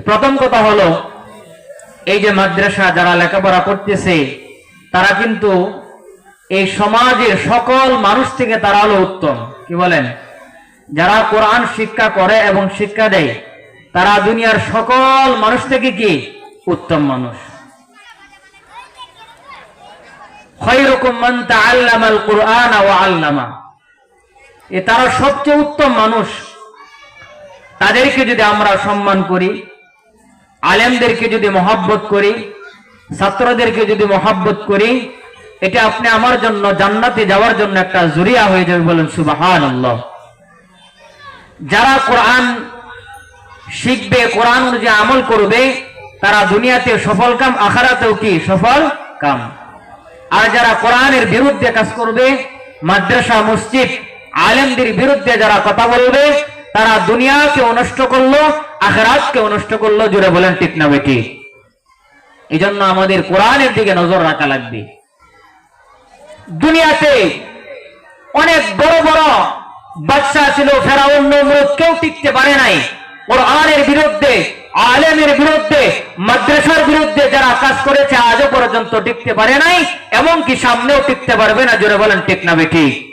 প্রথম কথা হলো, এই যে মাদ্রাসা যারা লেখাপড়া করতেছে, তারা কিন্তু এই সমাজের সকল মানুষ থেকে তারা হলো উত্তম। কি বলেন? যারা কোরআন শিক্ষা করে এবং শিক্ষা দেয়, তারা দুনিয়ার সকল মানুষ থেকে কি? উত্তম মানুষ। মান তারা সবচেয়ে উত্তম মানুষ। তাদেরকে যদি আমরা সম্মান করি আলেমদেরকে যদি মহাব্বত করি, ছাত্রদেরকে যদি মহাব্বত করি, এটা আপনি আমার জন্য জান্নাতে যাওয়ার জন্য একটা জুরিয়া হয়ে যাবে বলেন সুবাহান যারা কোরআন শিখবে, কোরআন অনুযায়ী আমল করবে, তারা দুনিয়াতে সফল কাম, আখারাতেও কি সফল কাম। আর যারা কোরআনের বিরুদ্ধে কাজ করবে, মাদ্রাসা, মসজিদ, আলেমদের বিরুদ্ধে যারা কথা বলবে, তারা দুনিয়াকে নষ্ট করল আখরাতকে নষ্ট করল জুড়ে বলেন ঠিক না বেটি এই জন্য আমাদের কোরআনের দিকে নজর রাখা লাগবে। দুনিয়াতে অনেক বড় বড় বাচ্চা ছিল, ফেরাউন নমরুদ, কেউ টিকতে পারে নাই। কোরআনের বিরুদ্ধে, আলেমের বিরুদ্ধে, মাদ্রাসার বিরুদ্ধে যারা কাজ করেছে, আজও পর্যন্ত টিকতে পারে নাই, এমনকি সামনেও টিকতে পারবে না, জোরে বলেন ঠিক না বেটি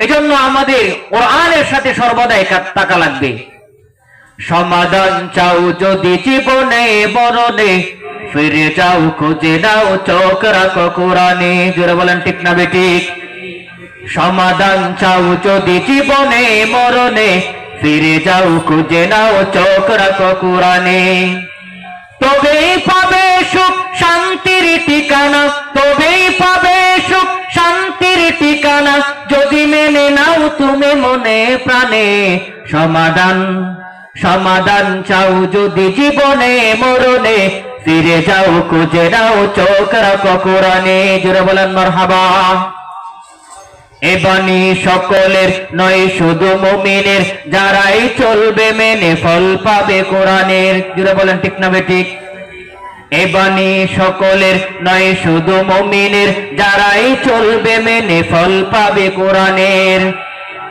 এজন্য আমাদের কোরআনের সাথে সর্বদা কা- থাকা লাগবে। সমাধান চাও যদি জীবনে মরণে, ফিরে যাও, খুঁজে নাও, চোখ রাখো কোরআনে। জোরে বলেন, ঠিক না বেটি সমাধান চাও যদি জীবনে মরণে, ফিরে যাও, খুঁজে নাও, চোখ রাখো কোরআনে। তবেই পাবে সুখ, শান্তির ঠিকানা। তবেই পাবে সুখ, শান্তির ঠিকানা। যদি মেনে নাও তুমি মনে প্রাণে, সমাধান সমাধান চাও যদি জীবনে, মরণে, ফিরে যাও, খুঁজে নাও চোখ কোরআনে জুড়ে বলেন মরহাবা। এ বাণী সকলের নয়, শুধু মুমিনের, যারাই চলবে মেনে ফল পাবে কোরআনের। জুড়ে বলেন ঠিক না বেঠিক এ বাণী সকলের নয়, শুধু মুমিনের, যারাই চলবে মেনে ফল পাবে কোরআনের।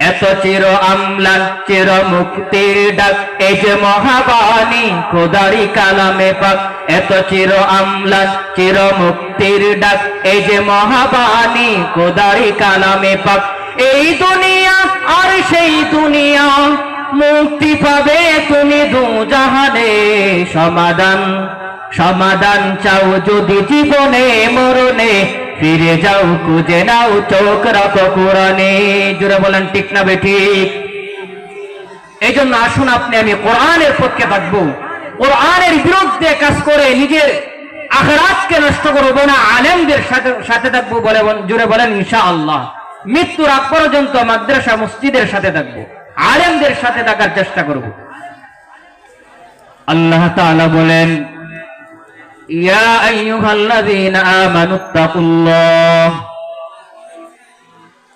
এত চির আমলান চির মুক্তির ডাক, এই যে মহাবাণী খোদারি কালামে পাক, এত চির আমলান চির মুক্তির ডাক, এই যে মহাবাণী খোদারি কালামে পাক। এই দুনিয়া আর সেই দুনিয়া মুক্তি পাবে তুমি দু জাহানে। সমাধান সমাধান চাও যদি জীবনে, মরণে। ফিরে যাও, খুঁজে নাও, চোখ রাখো কোরআনে। জুড়ে বলেন, ঠিক না বেঠিক এই জন্য আসুন আপনি, আমি কোরআনের পক্ষে থাকব। কোরআনের বিরুদ্ধে কাজ করে নিজের আখরাতকে নষ্ট করব না, আলেমদের সাথে সাথে থাকব বলে বল- জুড়ে বলেন ইনশা আল্লাহ মৃত্যুর আগ পর্যন্ত মাদ্রাসা, মসজিদের সাথে থাকব। আলেমদের সাথে থাকার চেষ্টা করব। আল্লাহ তাআলা বলেন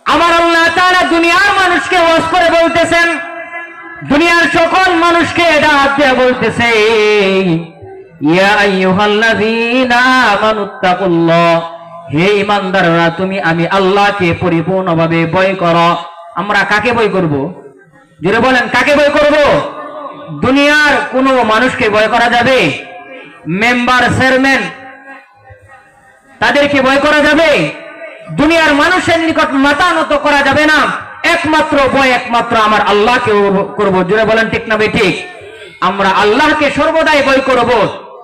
আমার আল্লাহ দুনিয়ার মানুষকে ওয়াজ করে বলতেছেন, দুনিয়ার সকল মানুষকে ডাক দিয়ে বলতেছে হে ইমানদাররা তুমি আমি আল্লাহকে পরিপূর্ণভাবে ভয় করো। আমরা কাকে ভয় করব? জোরে বলেন, কাকে ভয় করব? দুনিয়ার কোনো মানুষকে ভয় করা যাবে? মেম্বার, চেয়ারম্যান, তাদেরকে ভয় করা যাবে? দুনিয়ার মানুষের নিকট মাথা নত করা যাবে না। একমাত্র ভয়, একমাত্র আমার আল্লাহকে করব। জুড়ে বলেন, ঠিক না ঠিক। আমরা আল্লাহকে সর্বদাই ভয় করব।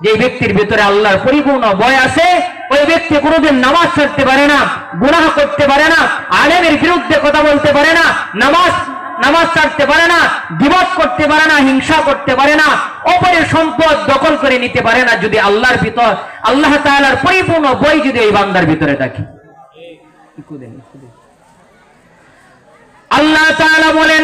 যে ব্যক্তির ভিতরে আল্লাহর পরিপূর্ণ ভয় আছে, ওই ব্যক্তি কোনোদিন নামাজ ছাড়তে পারে না, গুনাহ করতে পারে না, আলেমের বিরুদ্ধে কথা বলতে পারে না, নামাজ নামাজ ছাড়তে পারে না, দিবস করতে পারে না, হিংসা করতে পারে না, অপরের সম্পদ দখল করে নিতে পারে না, যদি আল্লাহর ভিতর, আল্লাহ তাআলার পরিপূর্ণ বই যদি এই বান্দার ভিতরে থাকে। আল্লাহ তাআলা বলেন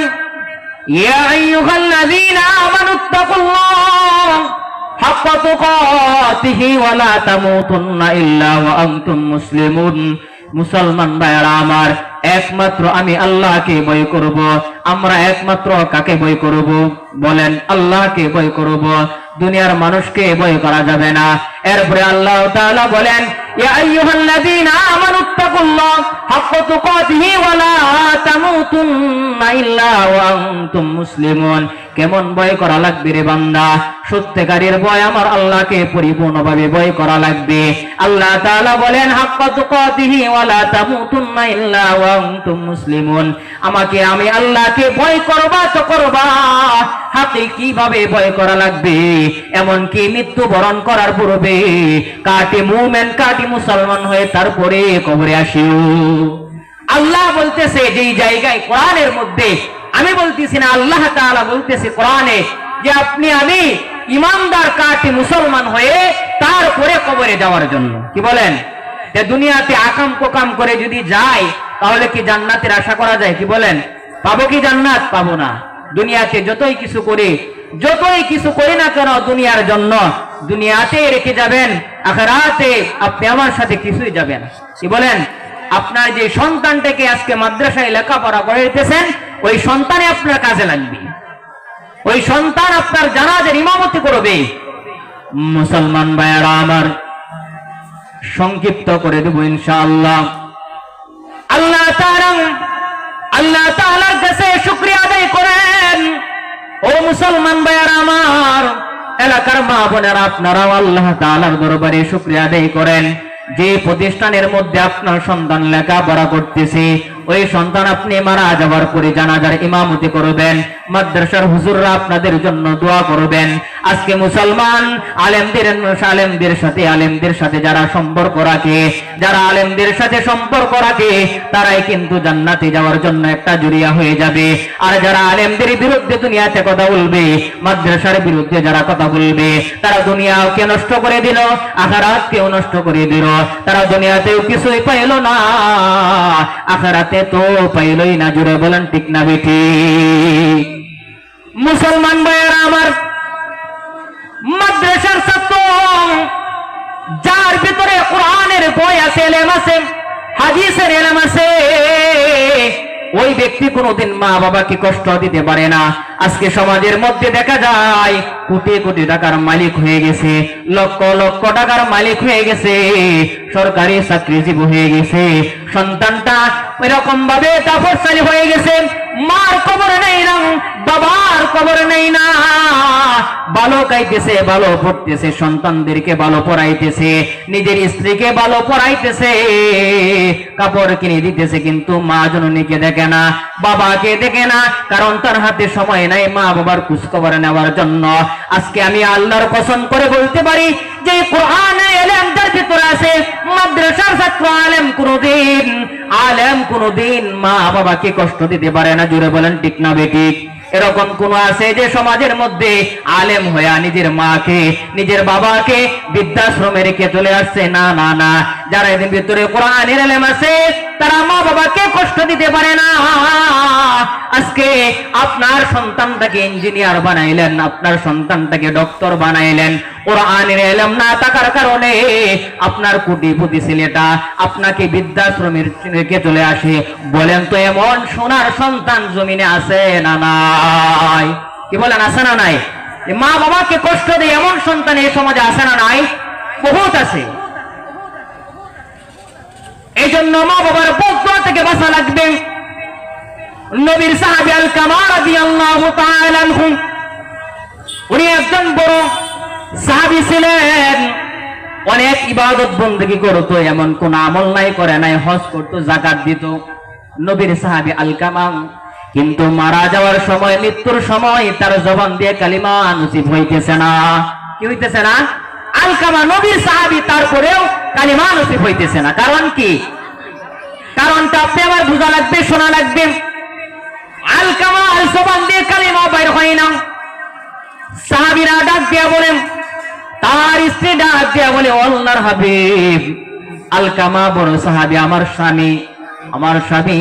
মুসলমান। ভাইরা আমার একমাত্র আমি আল্লাহকে ভয় করব। আমরা একমাত্র কাকে ভয় করব? বলেন, আল্লাহকে ভয় করব। দুনিয়ার মানুষকে ভয় করা যাবে না। এরপরে আল্লাহ তাআলা বলেন, ইয়া আইয়ুহাল্লাযীনা আমানুত্তাকুল্লাহ হাক্কা তুকাতিহি ওয়া লা তামুতুন্না ইল্লা ওয়া আনতুম মুসলিমুন। কেমন ভয় করা লাগবে রে বান্দা? সত্যিকারের ভয় আমার আল্লাহকে পরিপূর্ণভাবে ভয় করা লাগবে। আল্লাহ তাআলা বলেন, হাক্কা তুকাতিহি ওয়া লা তামুতুন্না ইল্লা ওয়া আনতুম মুসলিমুন। আমাকে, আমি আল্লাহকে ভয় করবা, তো করবা। হাতে কীভাবে ভয় করা লাগবে? এমনকি মৃত্যুবরণ করার পূর্বে মুমেন মুসলমান হয়ে তারপরে কবরে আসিও। আল্লাহ বলতেছে, যেই জায়গায় কোরআনের মধ্যে, আমি বলতেছি না, আল্লাহ তাআলা বলতেছে কোরআনে, যে আপনি, আমি ইমানদার কাটি মুসলমান হয়ে তারপরে কবরে যাওয়ার জন্য। কি বলেন? যে দুনিয়াতে আকাম কোকাম করে যদি যায় তাহলে কি জান্নাতের আশা করা যায়? কি বলেন? পাবো কি জান্নাত? পাবো না। দুনিয়াতে যতই কিছু করি, যতই কিছু করি না কেন দুনিয়ার জন্য, দুনিয়াতে রেখে যাবেন, আখেরাতে আপনি আমার সাথে কিছুই যাবেন কি বলেন? আপনার যে সন্তানটাকে আজকে মাদ্রাসায় লেখাপড়া করাইতেছেন, ওই সন্তানে আপনার কাজে লাগবে। ওই সন্তান আপনার জানাজের ইমামতি করবে। মুসলমান ভাইয়ারা, আমার সংক্ষিপ্ত করে দেব ইনশাআল্লাহ। আল্লাহ আল্লাহ কাছে শুক্রিয়া আদায় করেন। ও মুসলমান ভাইয়ার আমার, এলাকার মা আপনারাও আল্লাহ দরবারে শুক্রিয়া আদায় করেন। যে প্রতিষ্ঠানের মধ্যে আপনার সন্তান লেখাপড়া করতেছে ওই সন্তান আপনি মারা যাওয়ার পরে জানাজার ইমামতি করবেন, মাদ্রাসার হুজুররা আপনাদের জন্য দোয়া করবেন। আজকে মুসলমান আলেমদের আলেমদের সাথে আলেমদের সাথে যারা সম্পর্ক রাখে, যারা আলেমদের সাথে সম্পর্ক রাখে, তারাই কিন্তু জান্নাতে যাওয়ার জন্য একটা জুরিয়া হয়ে যাবে। আর যারা আলেমদের বিরুদ্ধে দুনিয়াতে কথা বলবে, মাদ্রাসার বিরুদ্ধে যারা কথা বলবে, তারা দুনিয়াকে নষ্ট করে দিল, আখারাতকেও নষ্ট করে দিল, তারা দুনিয়াতেও কিছুই পাইল না, আখারাতে তো পাইলই না জুড়ে বলেন, ঠিক না বেঠি। মুসলমান ভাইয়েরা আমার মাদ্রাসার ছাত্র, যার ভিতরে কোরআনের বই আছে, এলেম আছে, হাদিসের এলেম আছে, ওই ব্যক্তি কোনোদিন মা বাবাকে কষ্ট দিতে পারে না। আজকে সমাজের মধ্যে দেখা যায়, কোটি কোটি টাকার মালিক হয়ে গেছে, লক্ষ লক্ষ টাকার মালিক হয়ে গেছে, সরকারি চাকরিজীবী হয়ে গেছে সন্তানটা এরকম ভাবে তাপরশালী হয়ে গেছে। মার কবর নেই না, বাবার কবর নেই না। ভালো খাইতেছে ভালো পড়তেছে, সন্তানদেরকে ভালো পড়াইতেছে, নিজের স্ত্রীকে ভালো পড়াইতেছে। কাপড় কিনে দিতেছে, কিন্তু মা জননীকে দেখে না, বাবাকে দেখে না, কারণ তার হাতে সময় নাই মা বাবার খোঁজখবর নেওয়ার জন্য। আজকে আমি আল্লাহর কসম করে বলতে পারি যে কোরআনে এলেম যার ভিতরে আছে, মাদ্রাসার ছাত্র আলেম কোনদিন আলেম কোনদিন মা বাবাকে কষ্ট দিতে পারে না। জুড়ে বলেন, ঠিক না বেঠিক এরকম কোন আছে যে সমাজের মধ্যে আলেম হইয়া নিজের মাকে, নিজের বাবাকে বৃদ্ধাশ্রমে রেখে চলে আসছে? না না না। যারা এদের ভিতরে কোরআনের আলেম আছে তারা মা বাবাকে কষ্ট দিতে পারে না। আজকে আপনার সন্তানটাকে ইঞ্জিনিয়ার বানাইলেন, আপনার সন্তানটাকে ডক্টর বানাইলেন। এলেম না থাকার কারণে আপনার ছেলেটা আপনাকে চলে আসে। বলেন তো, এমন সোনার সন্তান জমিনে আছে না নাই? কি বলেন, আছে না নাই? মা বাবাকে কষ্ট দিয়ে এমন সন্তান এই সমাজে আছে না নাই? বহুত আছে। এই জন্য মা বাবার থেকে লাগবে। নবীর সাহাবি আল উনি একজন বড় সাহাবি ছিলেন। অনেক ইবাদত বন্দী করতো, এমন কোন আমল নাই, করে নাই, হজ করতো, জাকাত দিত নবীর সাহাবি আল কামাম কিন্তু মারা যাওয়ার সময়, মৃত্যুর সময় তার জবান দিয়ে কালিমা নসিব হইতেছে না। কি হইতেছে না? আলকামা নবীর সাহাবি তারপরেও কালিমা নসিব হইতেছে না। কারণ কি? কারণটা আপনি আমার বোঝা লাগবে, শোনা লাগবে। আলকামা আল জবান দিয়ে কালিমা বাইর হয় না। সাহাবিরা ডাক দিয়া বলেন তার স্ত্রী ডাক দিয়া বলে অল্লাহর হাবিব, আলকামা বড় সাহাবি, আমার স্বামী আমার স্বামী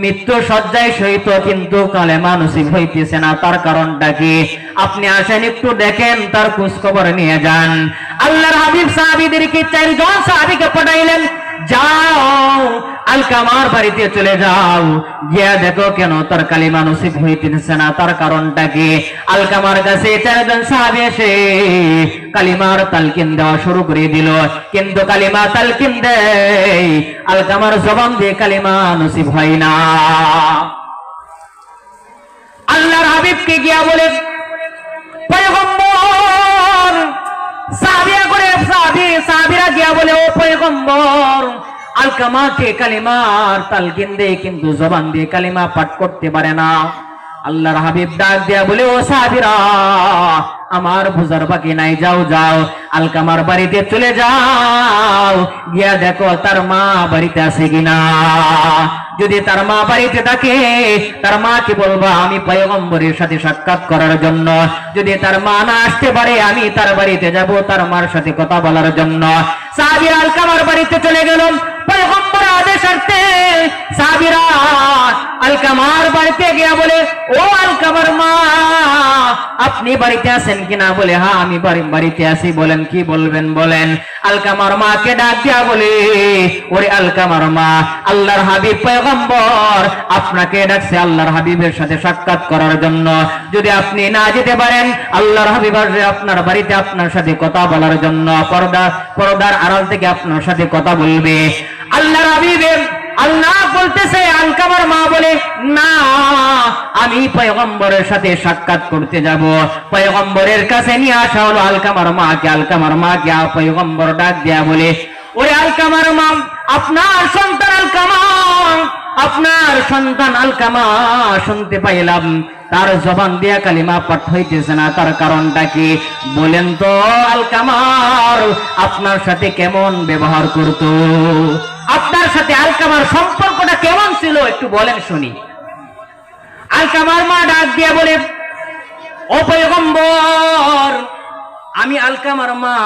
মৃত্যু সজ্জায় সহিত কিন্তু কালেমা নসিব হইতেছে না। তার কারণটা কি? আপনি আসেন, একটু দেখেন, তার খোঁজ খবর নিয়ে যান। আল্লাহর হাবিব সাহাবিদেরকে চারজন সাহাবিকে পাঠাইলেন, যাও আলকামার বাড়িতে চলে যাও। গিয়া দেখো কেন তার কালিমা নসিব হইতেছে না, তার কারণটা কি? আলকামার কাছে চারজন সাহাবি এসে কালিমার তালকিন দেওয়া শুরু করে দিল। কিন্তু কালিমা তালকিন দেয় আলকামার জবান দিয়ে কালিমা নসিব হয় না। আল্লাহর হাবিবকে গিয়া বলে, পয়গম্বর সাহাবিয়া করে সাহাবি সাহাবিরা গিয়া বলে, ও পয়গম্বর আলকামাকে কালিমার তালকিন দিয়ে কিন্তু জবান দিয়ে কালিমা পাঠ করতে পারে না। আল্লাহর হাবিব ডাক দিয়া বলে, ও সাহাবিরা, আমার বুঝার বাকি নাই, যাও যাও, আলকামার বাড়িতে চলে যাও। গিয়া দেখো তার মা বাড়িতে আছে কিনা। যদি তার মা বাড়িতে থাকে, তার মা কি বলব, আমি পয়গম্বরের সাথে সাক্ষাৎ করার জন্য। যদি তার মা না আসতে পারে, আমি তার বাড়িতে যাব, তার মার সাথে কথা বলার জন্য। সাবির আলকামার বাড়িতে চলে গেলাম আদেশ আসতে সাবিরা আলকামার বাড়িতে গিয়া বলে, ও আলকামার মা, আপনি বাড়িতে আছেন কিনা? বলে হ্যাঁ আমি বাড়ি বাড়িতে আছি। বলেন, কি বলবেন? বলেন, আলকামার মাকে ডাক দিয়া বলে, ওরে আলকামার মা, আল্লাহর হাবিব পয়গম্বর, আপনাকে ডাকছে আল্লাহর হাবিবের সাথে সাক্ষাৎ করার জন্য। যদি আপনি না যেতে পারেন, আল্লাহর হাবিব আপনার বাড়িতে আপনার সাথে কথা বলার জন্য। পর্দা পর্দার আড়াল থেকে আপনার সাথে কথা বলবে। আল্লাহর হাবিবের আল্লাহ বলতেছে আলকামার মা বলে, না, আমি পয়গম্বরের সাথে সাক্ষাৎ করতে যাব। পয়গম্বরের কাছে নিয়ে আসা হলো আলকামার মাকে। আলকামার মাকে পয়গম্বর ডাক দেয়া বলে, ওরে আলকামার মা, আপনার সন্তান আলকামা, আপনার সন্তান আলকামা, শুনতে পাইলাম। তার জবান দিয়া কালিমা পাঠ হইতেছে না। তার কারণটা কি? বলেন তো, আলকামার, আপনার সাথে কেমন ব্যবহার করতো? সাথে আলকামার সম্পর্কটা কেমন ছিল একটু বলেন শুনি। আলকামার মা ডাক দিয়ে বলে, ও পয়গম্বর, আমি আলকামার মা।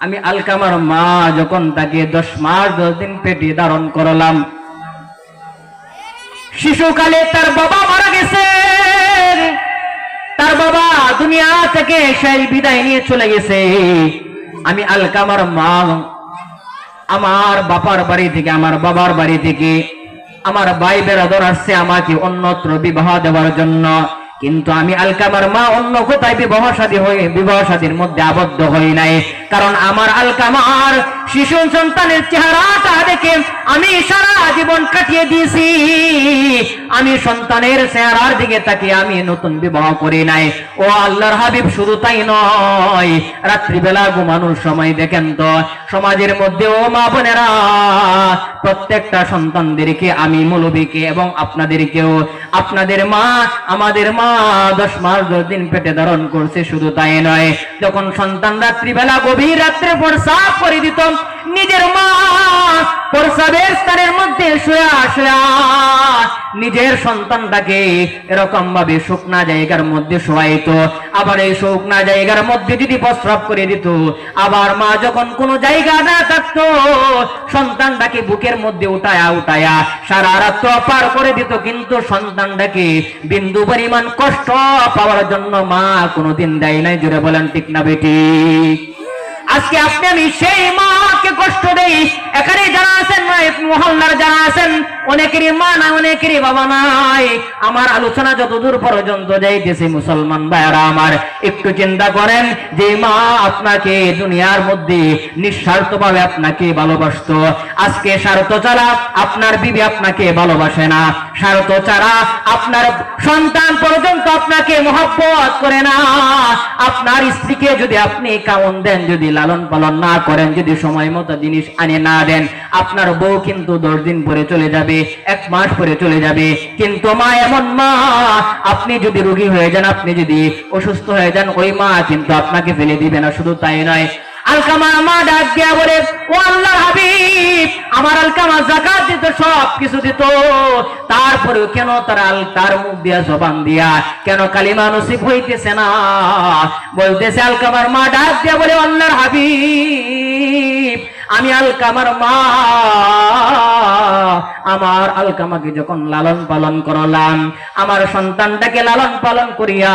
আমি আলকামার মা যখন তাকে দশ মাস, দশ দিন পেটে ধারণ করলাম। শিশুকালে তার বাবা মারা গেছে। তার বাবা দুনিয়া থেকে সেই বিদায় নিয়ে চলে গেছে। আমি আলকামার মা। আমার বাপার বাড়ি থেকে, আমার বাবার বাড়ি থেকে, আমার ভাই বেরাদর আসছে আমাকে অন্যত্র বিবাহ দেওয়ার জন্য। কিন্তু আমি আলকামার মা অন্য কোথায় বিবাহ সাদী হয়ে, বিবাহ সাদীর মধ্যে আবদ্ধ হই নাই। কারণ আমার আলকামার শিশু সন্তানের চেহারাটা দেখে আমি সারা জীবন কাটিয়ে দিয়েছি। আমি সন্তানের চেহারার দিকে তাকিয়ে আমি নতুন বিবাহ করি নাই। ও আল্লাহর হাবিব, শুধু তাই নয়, রাত্রিবেলা ঘুমানোর সময় দেখেন তো, সমাজের মধ্যে ও মা বোনেরা, প্রত্যেকটা সন্তানদেরকে আমি মৌলবীকে এবং আপনাদেরকেও, আপনাদের মা, আমাদের মা দশ মাস দশ দিন পেটে ধারণ করছে, শুধু তাই নয়, যখন সন্তান রাত্রিবেলা গভীর রাত্রে প্রসাব করে দিত নিজের মা প্রসাবের স্তরের মধ্যে শুয়া শুয়া নিজের সন্তানটাকে এরকম ভাবে শুকনা জায়গার মধ্যে শোয়াইতো। আবার এই শুকনা জায়গার মধ্যে যদি প্রস্রাব করে দিত, আবার মা যখন কোনো জায়গা না থাকতো, সন্তানটাকে বুকের মধ্যে উঠায়া উঠায়া সারা রাত্র পার করে দিত। কিন্তু সন্তানটাকে বিন্দু পরিমাণ কষ্ট পাওয়ার জন্য মা কোনোদিন দেয় নাই। জুড়ে বলেন, ঠিক না বেটি আজকে আপনি আমি সেই মাকে কষ্ট দেই। এখানে যারা আছেন না মহল্লার যারা আছেন, অনেকেরই মা নাই, অনেকেরই বাবা নাই। আমার আলোচনা যতদূর পর্যন্ত যাইতেছে মুসলমান ভাইয়ারা আমার, একটু চিন্তা করেন যে মা আপনাকে দুনিয়ার মধ্যে নিঃস্বার্থ ভাবে আপনাকে ভালোবাসতো। আজকে স্বার্থ ছাড়া আপনার বিবি আপনাকে ভালোবাসে না। স্বার্থ ছাড়া আপনার সন্তান পর্যন্ত আপনাকে মহব্বত করে না। আপনার স্ত্রীকে যদি আপনি কামন দেন, যদি লালন পালন না করেন, যদি সময় মতো জিনিস আনে না দেন, আপনার বউ কিন্তু দশ দিন পরে চলে যাবে, এক মাস পরে চলে যাবে। কিন্তু মা এমন মা, আপনি যদি রুগী হয়ে যান, আপনি যদি অসুস্থ হয়ে যান, ওই মা কিন্তু আপনাকে ফেলে দিবে না। শুধু তাই নয় আলকামা মা ডাক দিয়া বলে, ও আল্লাহ হাবিব, আমার আলকামা জাকাত দিত, সব কিছু দিত। তারপরেও কেন তার আল, তার মুখ দিয়া জবান দিয়া, কেন কালিমা নসিব হইতেছে না? বলতেছে আলকামার মা ডাক দিয়া বলে আল্লাহর হাবিব আমি আলকামার মা। আমার আলকামাকে যখন লালন পালন করলাম, আমার সন্তানটাকে লালন পালন করিয়া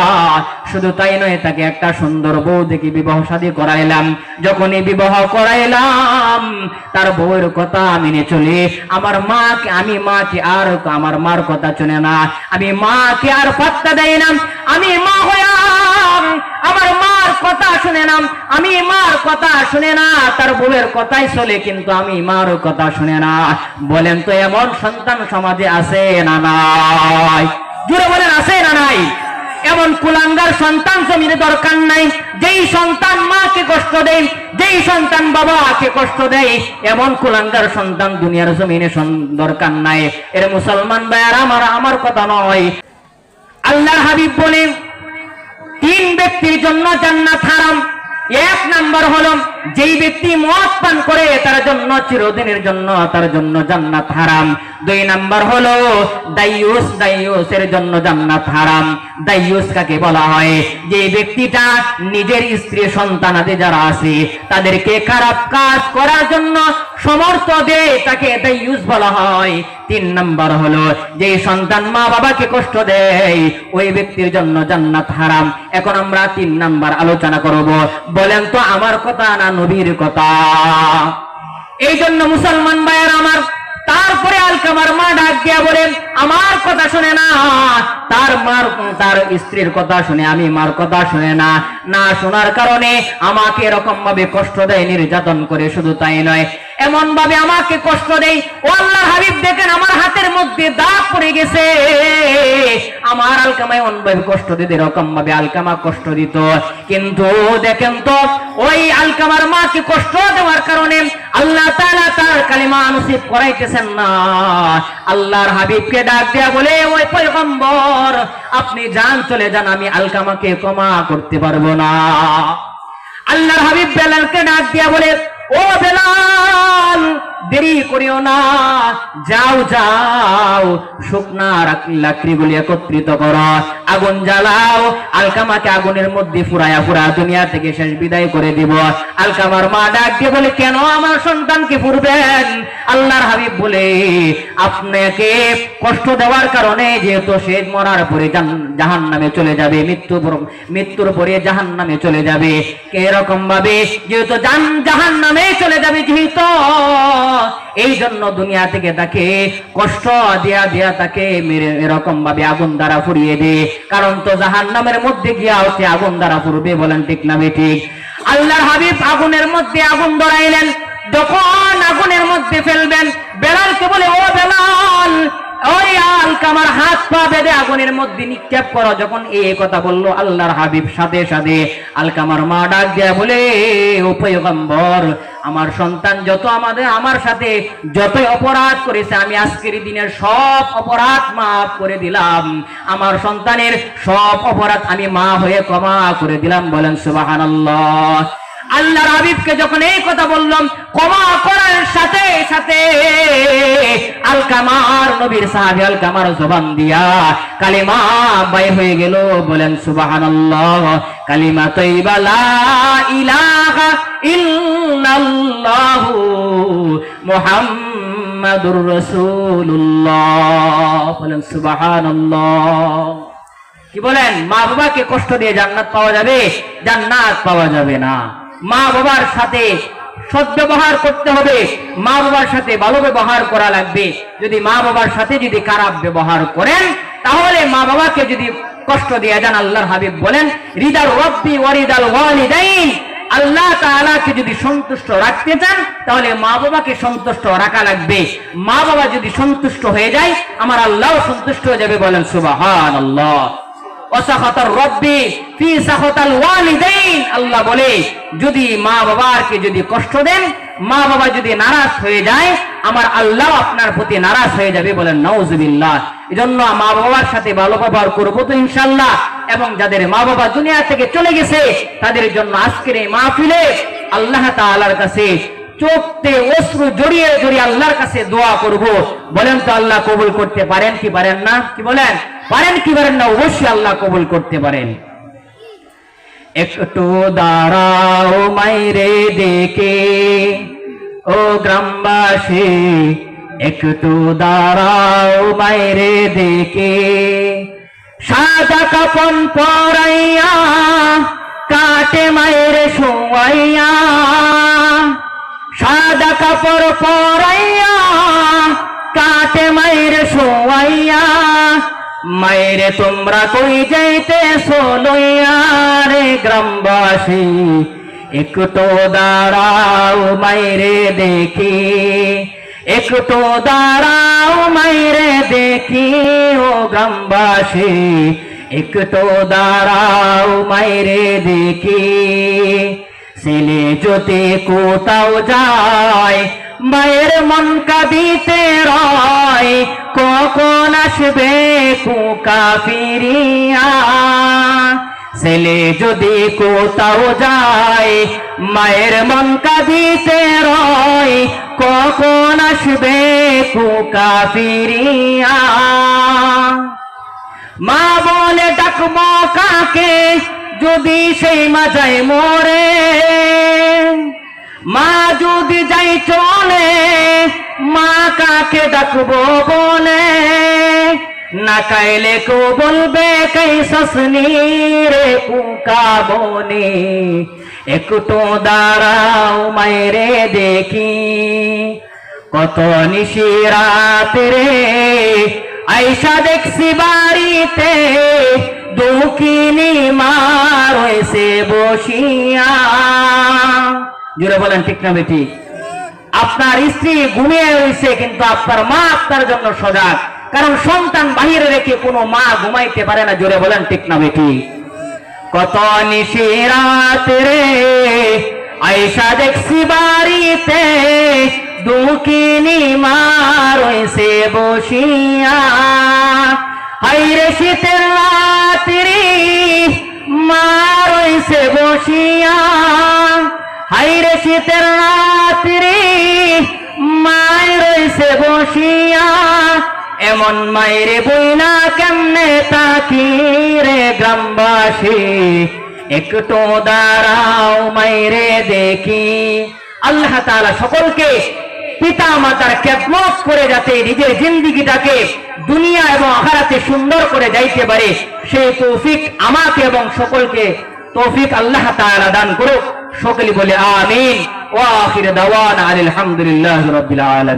শুধু তাই নয়, তাকে একটা সুন্দর বউ দেখে বিবাহ শাদী করাইলাম। যখনই বিবাহ করাইলাম, তার বউয়ের কথা মেনে চলে। আমার মাকে, আমি মাকে আর আমার মার কথা শুনে না। আমি মাকে আর পাত্তা দেই না। আমি মা হইয়াম। আমার মার কথা শুনে না আমি মার কথা শুনে না, তার বউয়ের কথাই চলে, কিন্তু আমি মার কথা শুনে না। বলেন তো, এমন সন্তান সমাজে আছে না নাই? জুড়ে বলেন, আছে না নাই? এমন কুলাঙ্গার সন্তান জমিনে দরকার নাই। যেই সন্তান মাকে কষ্ট দেয়, যেই সন্তান বাবাকে কষ্ট দেয়, এমন কুলাঙ্গার সন্তান দুনিয়ার জমিনে দরকার নাই। এর মুসলমান ভাইয়ার, আমার আমার কথা নয়। আল্লাহ হাবিব বলে তিন ব্যক্তির জন্য জান্নাত হারাম। এক নম্বর হলো যেই ব্যক্তি মদ পান করে, তার জন্য চিরদিনের জন্য, তার জন্য জান্নাত হারাম। দুই নাম্বার হলো দাইয়ুস দাইয়ুসের জন্য জান্নাত হারাম। দাইয়ুস কাকে বলা হয়? যে ব্যক্তিটা নিজের স্ত্রী সন্তানাদি যারা আছে, তাদেরকে খারাপ কাজ করার জন্য সমর্থ দেয় তাকে দাইয়ুস বলা হয়। তিন নাম্বার হলো, যে সন্তান মা বাবাকে কষ্ট দেয়, ওই ব্যক্তির জন্য জান্নাত হারাম। এখন আমরা তিন নাম্বার আলোচনা করব। বলেন তো আমার কথা না নবীর কথা। এই জন্য মুসলমান ভাইয়ের আমার তারপরে আলকামার মা ডাক দিয়া বলেন আমার কথা শুনে না, তার মার, তার স্ত্রীর কথা শুনে, আমি মার কথা শুনে না। না শোনার কারণে আমাকে এরকম ভাবে কষ্ট দেয়, নির্যাতন করে, শুধু তাই নয়। এমন ভাবে আমাকে কষ্ট দেয়, ও আল্লাহ হাবিব দেখেন আমার হাতের মধ্যে দাগ পড়ে গেছে। আমার আলকামায় এমন ভাবে কষ্ট দিত এরকম ভাবে আলকামা কষ্ট দিত। কিন্তু দেখেন তো, ওই আলকামার মাকে কষ্ট দেওয়ার কারণে আল্লাহ তাআলা তার কালিমা নসিব করাইতেছেন না। আল্লাহর হাবিবকে ডাক দিয়া বলে, ওই পয়গম্বর, আপনি যান, চলে যান, আমি আলকামাকে ক্ষমা করতে পারব না। আল্লাহর হাবিব বেলালকে ডাক দিয়া বলে ও বেলাল, দেরি করিও না। যাও যাও, শুকনা লাকড়িগুলি একত্রিত করো। আগুন জ্বালাও, আলকামাকে আগুনের মধ্যে ফুরায়া ফুরা দুনিয়া থেকে শেষ বিদায় করে দিব। আলকামার মা ডাক দিয়ে বলে, কেন আমার সন্তানকে ফুরবেন? আল্লাহর হাবিব বলে, আপনাকে কষ্ট দেওয়ার কারণে যেহেতু সে মরার পরে জাহান নামে চলে যাবে মৃত্যু মৃত্যুর পরে জাহান নামে চলে যাবে। এরকম ভাবে যেহেতু জাহান নামে চলে যাবে যেহেতু এই জন্য দুনিয়া থেকে তাকে কষ্ট দিয়া দিয়া তাকে এরকম ভাবে আগুন দ্বারা ফুরিয়ে দে। কারণ তো জাহান নামের মধ্যে গিয়া হচ্ছে আগুন দ্বারা ফুরবে বলেন ঠিক না ঠিক? আল্লাহর হাবিব আগুনের মধ্যে আগুন ধরাইলেন। যখন আগুনের মধ্যে ফেলবেন, বেলালকে বলে, ও বেলাল ওই আলকামার হাত পা বেঁধে আগুনের মধ্যে নিক্ষেপ করো। যখন এই কথা আল্লাহর হাবিব সাথে সাথে আলকামার মা ডাক দেয়া বলে আমার সন্তান যত আমাদের, আমার সাথে যতই অপরাধ করেছে, আমি আজকের দিনের সব অপরাধ মাফ করে দিলাম। আমার সন্তানের সব অপরাধ আমি মা হয়ে ক্ষমা করে দিলাম। বলেন, সুবহানাল্লাহ। আল্লাহর হাবিবকে যখন এই কথা বললাম, ক্ষমা করার সাথে সাথে আলকামার নবীর সাহাবি আলকামার জবান দিয়া কালিমা বাই হয়ে গেল, বলেন সুবহানাল্লাহ, কালিমা লা ইলাহা ইল্লাল্লাহু মুহাম্মাদুর রাসূলুল্লাহ, বলেন সুবহানাল্লাহ। কি বলেন? মা বাবাকে কষ্ট দিয়ে জান্নাত পাওয়া যাবে? জান্নাত পাওয়া যাবে না। মা বাবার সাথে সদ্ব্যবহার করতে হবে। মা বাবার সাথে ভালো ব্যবহার করা লাগবে। যদি মা বাবার সাথে যদি খারাপ ব্যবহার করেন, তাহলে মা বাবাকে যদি কষ্ট দিয়ে যান, আল্লাহর হাবিব বলেন, রিদাল রব্বি ওয়ারিদাল ওয়ালিদাইন। আল্লাহ তাআলাকে যদি সন্তুষ্ট রাখতে চান, তাহলে মা বাবাকে সন্তুষ্ট রাখা লাগবে। মা বাবা যদি সন্তুষ্ট হয়ে যায়, আমার আল্লাহও সন্তুষ্ট হয়ে যাবে বলেন, সুবহানাল্লাহ। আল্লাহ বলে, যদি মা বাবাকে যদি কষ্ট দেন, মা বাবা যদি নারাজ হয়ে যায়, আমার আল্লাহ আপনার প্রতি নারাজ হয়ে যাবে বলেন, নাউজুবিল্লাহ। এজন্য মা বাবার সাথে ভালো ব্যবহার করব তো ইনশাল্লাহ এবং যাদের মা বাবা দুনিয়া থেকে চলে গেছে, তাদের জন্য আজকের এই মাহফিলে আল্লাহ তাআলার কাছে চোখতে অশ্রু জড়িয়ে জড়িয়ে আল্লাহর কাছে দোয়া করব। বলেন তো আল্লাহ কবুল করতে পারেন কি পারেন না? কি বলেন? পারেন কি পারেন না, অবশ্যই আল্লাহ কবুল করতে পারেন। একটু দাঁড়াও মাইরে দেখে, ও গ্রামবাসী, একটু দাঁড়াও বাইরে দেখে। সাদা কাপন পরাইয়া, কাটে মায়ের শোয়াইয়া, সাদা কাপড় পরাইয়া, কাটে মায়ের শোয়াইয়া। মায়ের তোমরা কই যাইতে সোলইয়া রে গ্রামবাসী? একটু দাঁড়াও মায়েরে দেখি। একটু দাঁড়াও মায়েরে দেখি, ও গ্রামবাসী। একটু দাঁড়াও মায়েরে দেখি। ছেলে যদি কোথাও যায়, মায়ের মন কাঁদিতে রয় কখন আসবে কুকা ফিরিয়া ছেলে যদি কোথাও যায়, মায়ের মন কাঁদিতে রয়, কখন আসবে কুকা ফিরিয়া মা বলে ডাকবো কাকে, যদি সেই মা যায় মরে? মা যদি যাই চলে, মা কাকে ডাকবো বলে? না কাইলে কো বলবে, কাই সসনি রে কুকা বনে? একটু দাঁড়াও মায়েরে দেখি। কত নিশিরাত রে আইসা দেখছি বাড়িতে, দুঃখিনী মার হয়েছে বসিয়া। জুড়ে বলেন, ঠিক না বেটি? আপনার স্ত্রী ঘুমিয়ে রয়েছে, কিন্তু আপনার মা আপনার জন্য সজাগ। কারণ সন্তান বাহিরে রেখে কোনো মা ঘুমাইতে পারে না, জোরে বলেন, ঠিক না বেটি? কত নিশিরাত রে আইসা দেখছি বাড়িতে দুঃখিনী মা রয়েছে বসিয়া। শীতের রাত্রি মায় রয়েছে বসিয়া। এমন মায়েরে বইনা কেমনে তাকি রে গ্রামবাসী? একটু দাঁড়াও মায়েরে দেখি। আল্লাহ তাআলা সকলকে পিতা মাতার খেদমত করে যাতে নিজের জিন্দিগিটাকে দুনিয়া এবং আখারাতে সুন্দর করে যাইতে পারে, সেই তৌফিক আমাকে এবং সকলকে তৌফিক আল্লাহ তাআলা দান করুক। সকলে বলে আমিন ওয়া আখির দাওয়ানা আলহামদুলিল্লাহি রাব্বিল আলামিন